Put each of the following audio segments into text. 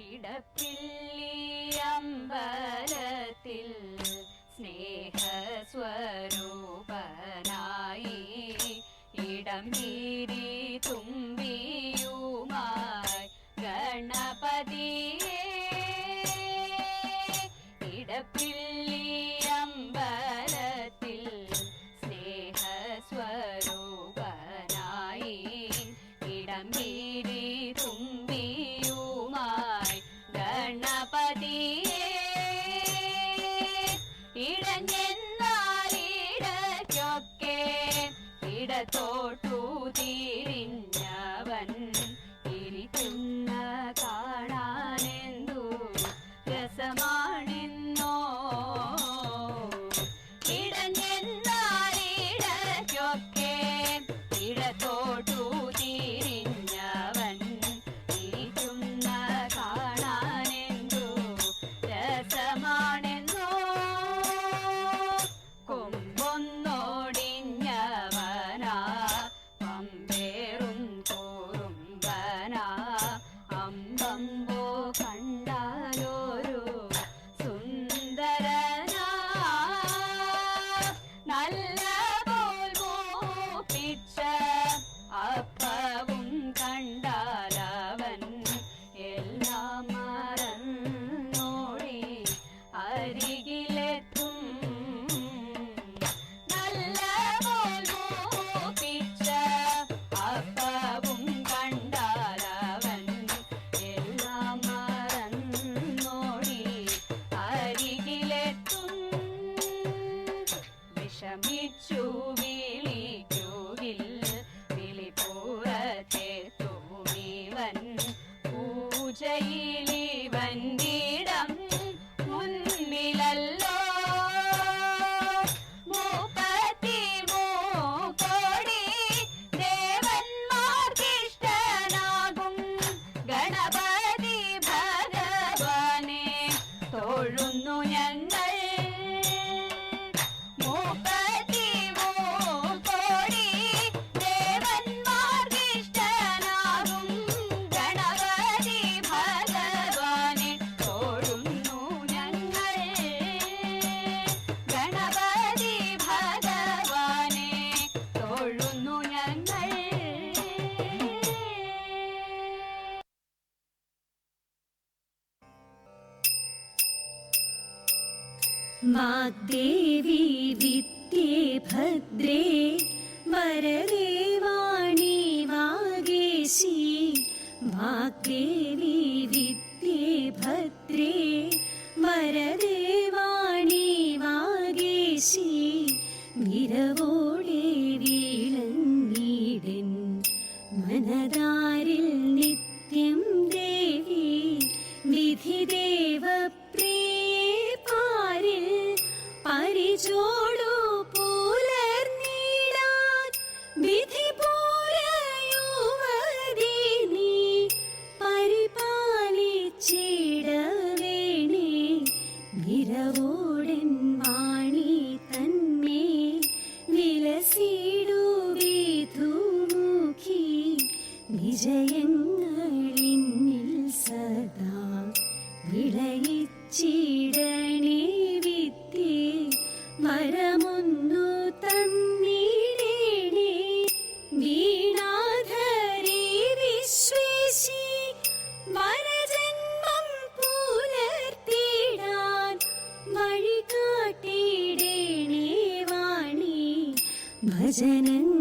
ഇടപ്പിള്ളിയമ്പലത്തിൽ സ്നേഹസ്വരൂപനായി ഇടം തീരീ yeah. വാഗ്ദേവി വിദ്യേ ഭദ്രേ വരദേവാണി വാഗേശി Vagdevi gecenin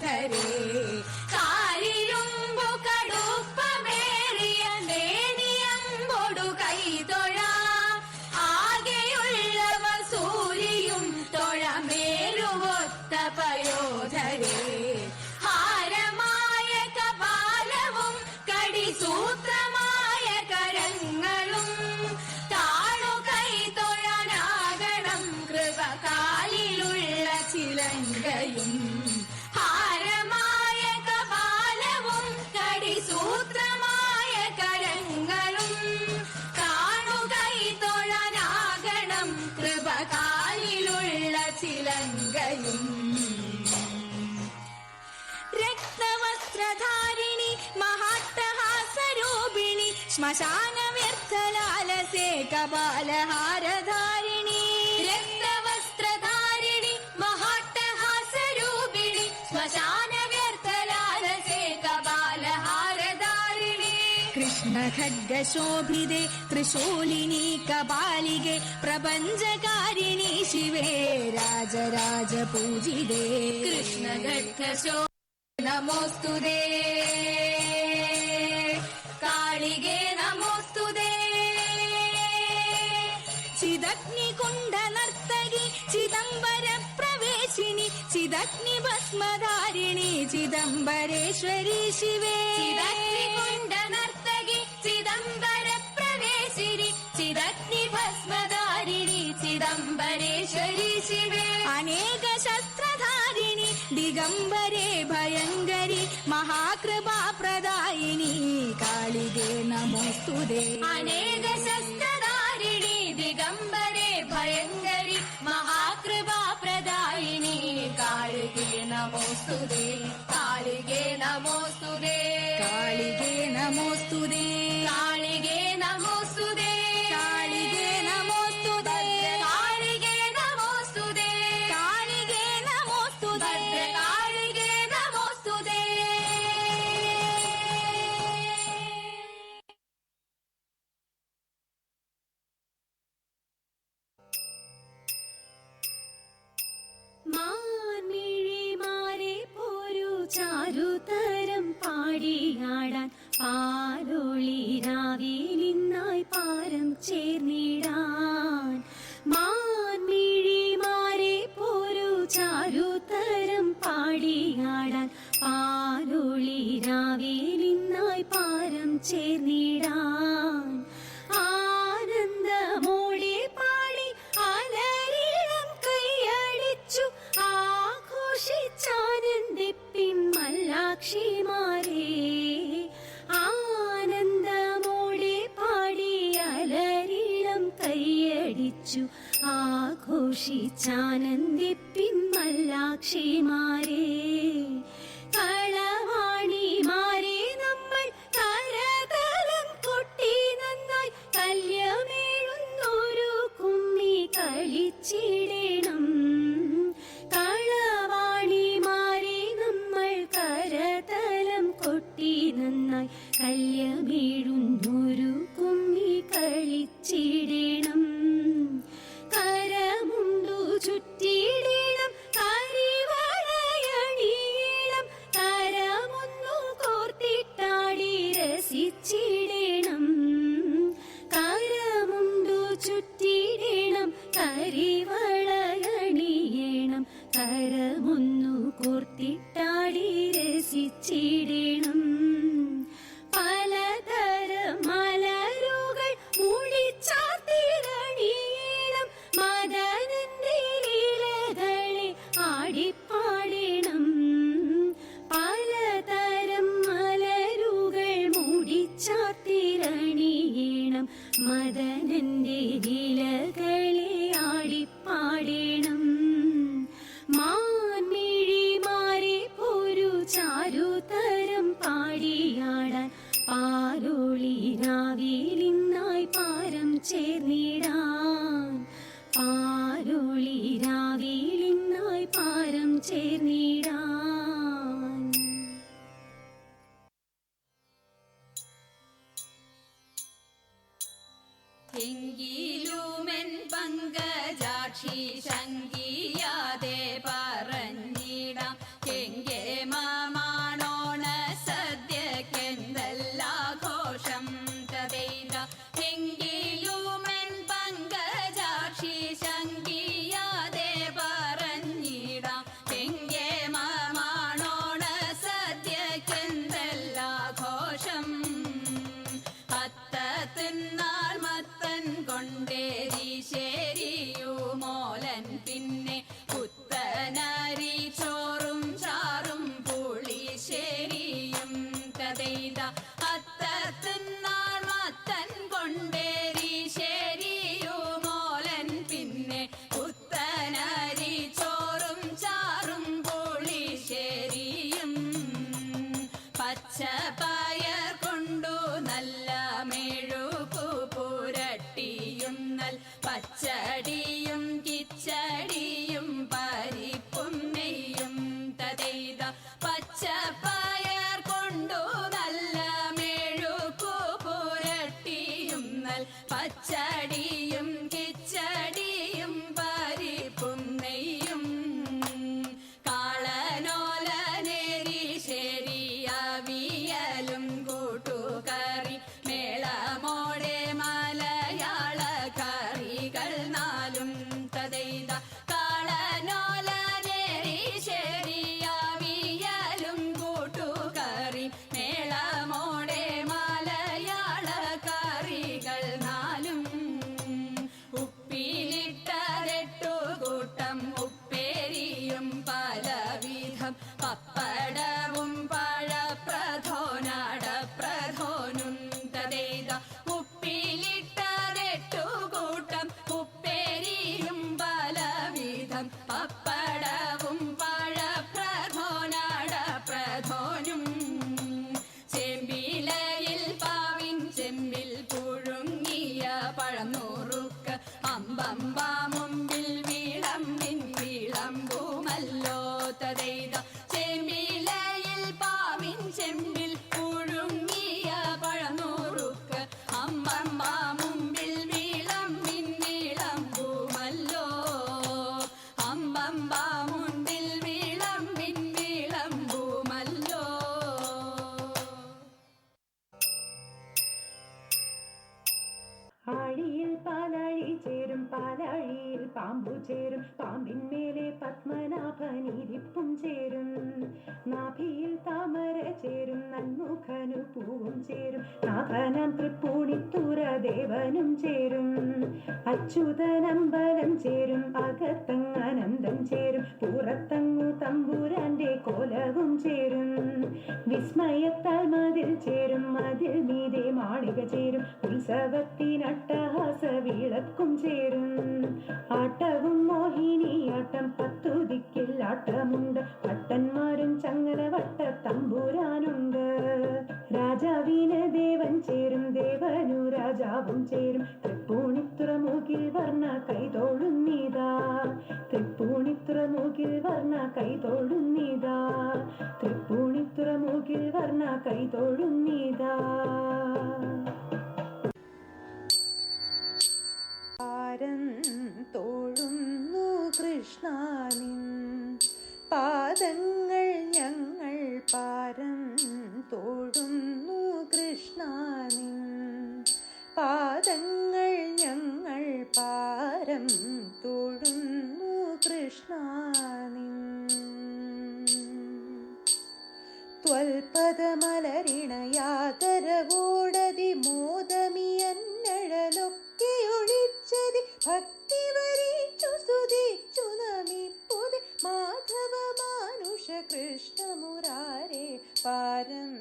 Teddy. ശ്മശാന വ്യർത്ഥലാലസേ കപാലഹാരധാരിണി. രക്തവസ്ത്രധാരിണി മഹാട്ടഹാസരൂപിണി. ശ്മശാന വ്യർത്ഥലാലസേ കപാലഹാരധാരിണി. Krishna ഖഡ്ഗശോഭിതേ ത്രിശൂലിനി കപാലികെ പ്രപഞ്ചകാരിണി ശിവേ Rajaraja പൂജിതേ Krishna ಮಕ್ಕಳಿಗೆ ನಮೋಸ್ತುದೆ ಚಿದಗ್ನಿ ಕುಂಡ ನರ್ತಗಿ ಚಿದಂಬರ ಪ್ರವೇಶಿನಿ ಚಿದಗ್ನಿ ಭಸ್ಮಧಾರಿಣಿ ಚಿದಂಬರೇಶ್ವರಿ ಶಿವೆ ಚಿದಗ್ನಿ ಕುಂಡ ನರ್ತಗಿ ಚಿದಂಬರ ಪ್ರವೇಶಿನಿ ಚಿದಗ್ನಿ ಭಸ್ಮಧಾರಿಣಿ ಚಿದಂಬರೇಶ್ವರಿ ಶಿವೆ ಅನೇಕ ಶಸ್ತ್ರಧಾರಿಣಿ ದಿಗಂಬರೇ ಭಯಂಕರಿ ಮಹಾಕೃಪಾ ಪ್ರ ಗಾಳಿಗೆ ನಮಸ್ತುದೆ ಅನೇಕ ಶಸ್ತ್ರಧಾರಿಣಿ ದಿಗಂಬರೆ ಭಯಂಕರಿ ಮಹಾಕೃಪಾ ಪ್ರದಾಯಿನಿ ಕಾಳಿಗೆ ನಮೋಸ್ತುದೆ ಕಾಳಿಗೆ ನಮೋಸ್ತುದೆ ಕಾಳಿಗೆ Bye. ആഘോഷിച്ചാനന്ദിപ്പിൻ മല്ലാക്ഷിമാരെ കളവാണിമാരെ നമ്മൾ കരതലം കൊട്ടി നന്നായി കല്യമേഴുന്നൊരു കുമ്മി കളിച്ചിടണം. കളവാണിമാരെ നമ്മൾ കരതലം കൊട്ടി നന്നായി കല്യമേഴുന്നൊരു കുമ്മി കളിച്ചിടണം. പാതിയിലിന്നായി പാരം ചേർന്നിടാൻ. പാരുളിരാവിയിലിന്നായി പാരം ചേർന്നിടാൻ. ചേരും. പാമ്പിന്മേലെ പത്മനാഭനീതിപ്പും ചേരും. നാഭിയിൽ താമര ചേരും നന്മുഖനു പൂവും ചേരും. നാഭനം തൃപ്പൂണിത്തുര ദേവനും ചേരും. അച്യുതനമ്പലം ചേരും അകത്തങ്ങ് അനന്തം ചേരും. പുറത്തങ്ങു തമ്പുരാന്റെ കോലവും ചേരും. വിസ്മയത്താൽ മതിൽ ചേരും മതിൽ മീതെ മാളിക ചേരും. ഉത്സവത്തിനട്ടഹാസ വിളക്കും ചേരും. ആട്ടവും ஆடும் மோகினி ஆட்டம் பத்துதிக்கில் ஆட்டமுண்ட பட்டன் Karan